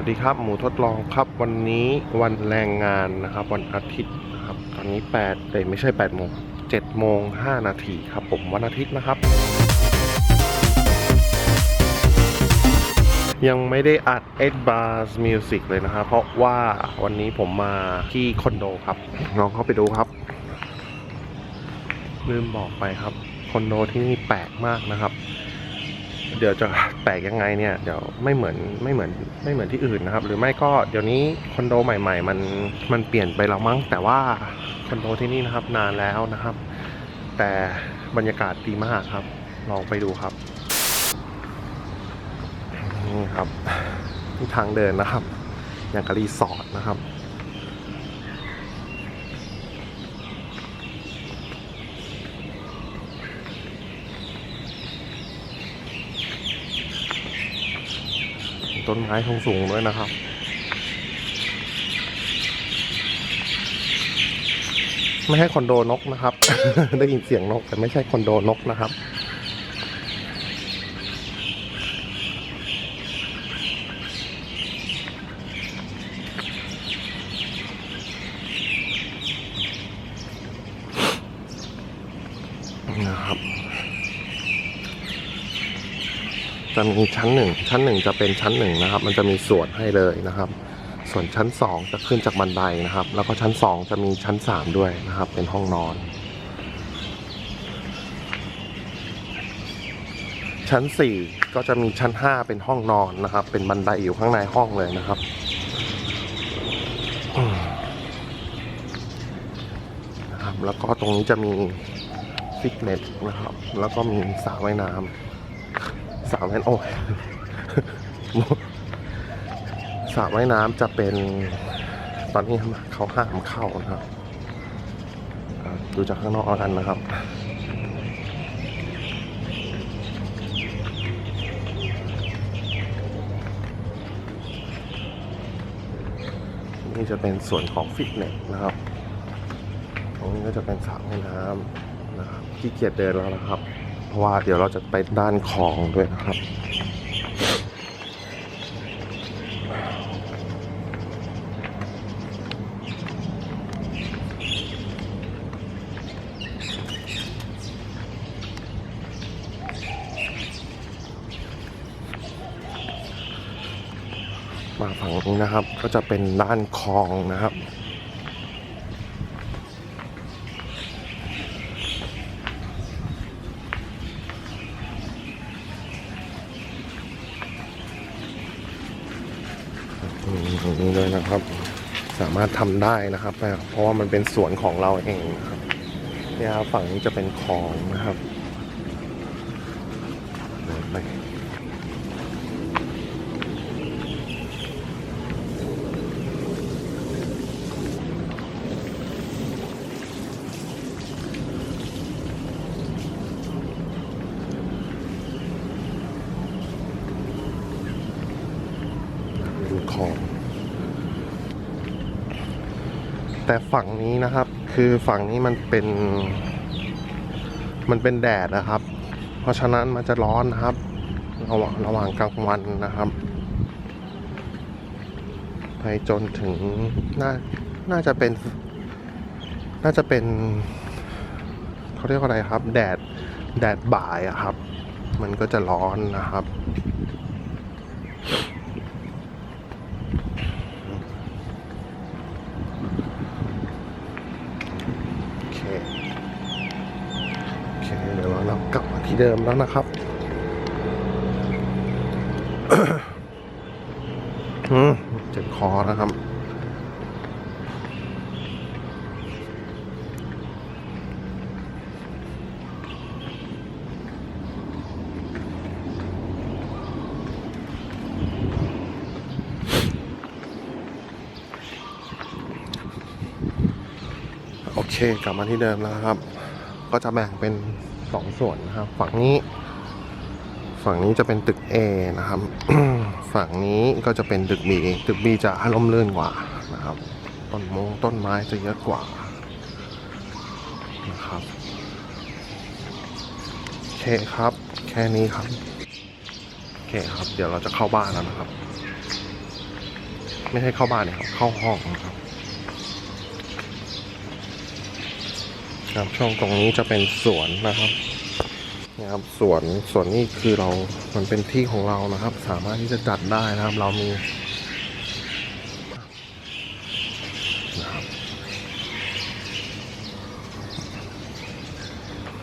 วัสดีครับ หมูทดลองครับวันนี้วันแรงงานนะครับ วันอาทิตย์นะครับตอนนี้8แต่ไม่ใช่8โมง7โมง5นาทีครับผมวันอาทิตย์นะครับ ยังไม่ได้อัด X Bars Music เลยนะครับ เพราะว่าวันนี้ผมมาที่คอนโดครับลองเข้าไปดูครับ ลืมบอกไปครับคอนโดที่นี่แปลกมากนะครับ เดี๋ยวจะแปลกยังไงเนี่ยเดี๋ยวไม่เหมือนไม่เหมือนไม่เหมือนที่อื่นนะครับ หรือไม่ก็เดี๋ยวนี้คอนโดใหม่ ๆ มันมันเปลี่ยนไปแล้วมั้ง แต่ว่าคอนโดที่นี่นะครับนานแล้วนะครับ แต่บรรยากาศดีมากครับ ลองไปดูครับนี่ครับนี่ทางเดินนะครับ อย่างกับรีสอร์ทนะครับ ต้นไม้ทงสูงด้วยนะครับ ไม่ใช่คอนโดนกนะครับ ได้ยินเสียงนกแต่ไม่ใช่คอนโดนกนะครับ จะมีชั้นหนึ่งชั้นหนึ่งจะเป็นชั้นหนึ่งนะครับ มันจะมีส่วนให้เลยนะครับ ส่วนชั้นสองจะขึ้นจากบันไดนะครับ แล้วก็ชั้นสองจะมีชั้นสามด้วยนะครับ เป็นห้องนอน ชั้นสี่ก็จะมีชั้นห้าเป็นห้องนอนนะครับ เป็นบันไดอยู่ข้างในห้องเลยนะครับนะครับ แล้วก็ตรงนี้จะมีฟิตเนสนะครับ แล้วก็มีสระว่ายน้ำ สระว่ายโอ้ยสระว่ายน้ำจะเป็นตอนนี้เขาห้ามเข้านะครับ ดูจากข้างนอกแล้วกันนะครับนี่จะเป็นส่วนของฟิตเนสนะครับ ตรงนี้ก็จะเป็นสระว่ายน้ำนะครับขี้เกียจเดินแล้วนะครับ ราะว่าเดี๋ยวเราจะไปด้านคลองด้วยนะครับ มาฝั่งนี้นะครับก็จะเป็นด้านคลองนะครับ อืมตรง นี้เลยนะครับ สามารถทำได้นะครับ เพราะว่ามันเป็นสวนของเราเองนะครับเนี่ยฝั่งนี้จะเป็นคลองนะครับเดินไป อง แต่ฝั่งนี้นะครับ คือฝั่งนี้มันเป็น มันเป็นแดดนะครับ เพราะฉะนั้นมันจะร้อนนะครับ ระหว่างระหว่างกลางวันนะครับไปจนถึงน่าน่าจะเป็น น่าจะเป็นเขาเรียกว่าอะไรครับ แดดแดดบ่ายอะครับ มันก็จะร้อนนะครับ โอเคโอเคเดี๋ยวเรากลับมาที่เดิมแล้วนะครับเจ็บคอนะครับ เคกลับมาที่เดิมแล้วครับ ก็จะแบ่งเป็นสองส่วนนะครับ ฝั่งนี้ ฝั่งนี้จะเป็นตึก A นะครับ ฝั่งนี้ก็จะเป็นตึก B ตึก B จะอาร่มรื่นกว่านะครับ ต้นมงต้นไม้จะเยอะกว่านะครับโอเคครับ แค่นี้ครับโอเคครับ เดี๋ยวเราจะเข้าบ้านแล้วนะครับ ไม่ให้เข้าบ้านนะครับ เข้าห้องนะครับ ครับ ช่วงตรงนี้จะเป็นสวนนะครับนะครับสวนสวนนี่คือเรา มันเป็นที่ของเรานะครับ สามารถที่จะจัดได้นะครับ เรามีนะครับ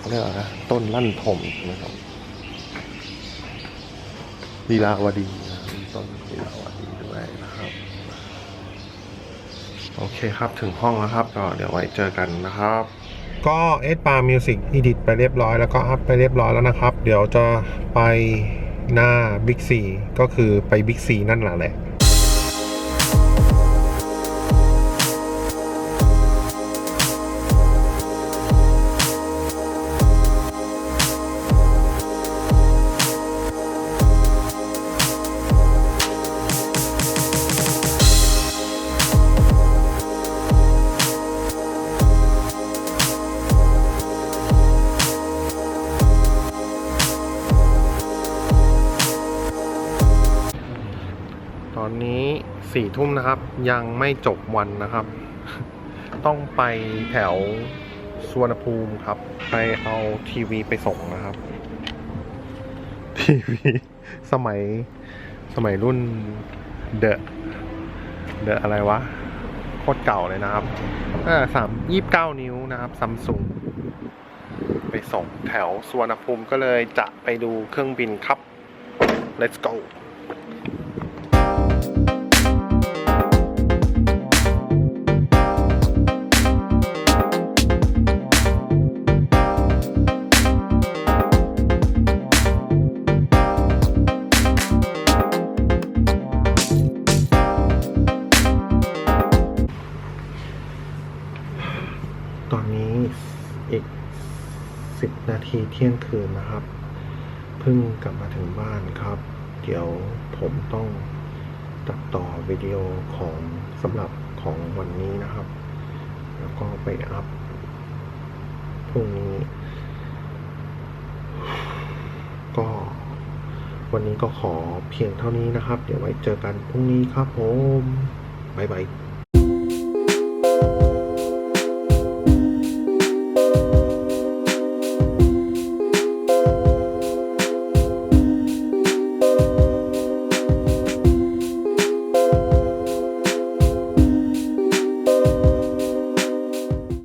เรียกอะไรต้นลั่นทมนะครับลีลาวดีนะต้นลีลาวดีด้วยนะครับ โอเคครับถึงห้องแล้วครับก็เดี๋ยวไว้เจอกันนะครับ ก็เอสปามิวสิกอีดิทไปเรียบร้อยแล้วก็อัพไปเรียบร้อยแล้วนะครับ เดี๋ยวจะไปหน้าบิ๊กซีก็คือไปบิ๊กซีนั่นแหละแหละ สี่ทุ่มนะครับ ยังไม่จบวันนะครับ ต้องไปแถวสวนภูมิครับ ไปเอาทีวีไปส่งนะครับ ทีวีสมัยสมัยรุ่นเดอะเดอะอะไรวะโคตรเก่าเลยนะครับอ่าสามยี่สิบเก้านิ้วนะครับซัมซุงไปส่งแถวสวนภูมิก็เลยจะไปดูเครื่องบินครับ let's go อีกสิบนาทีเที่ยงคืนนะครับ เพิ่งกลับมาถึงบ้านครับ เดี๋ยวผมต้องตัดต่อวิดีโอของสำหรับของวันนี้นะครับ แล้วก็ไปอัพพรุ่งนี้ ก็วันนี้ก็ขอเพียงเท่านี้นะครับ เดี๋ยวไว้เจอกันพรุ่งนี้ครับผม บ๊ายบาย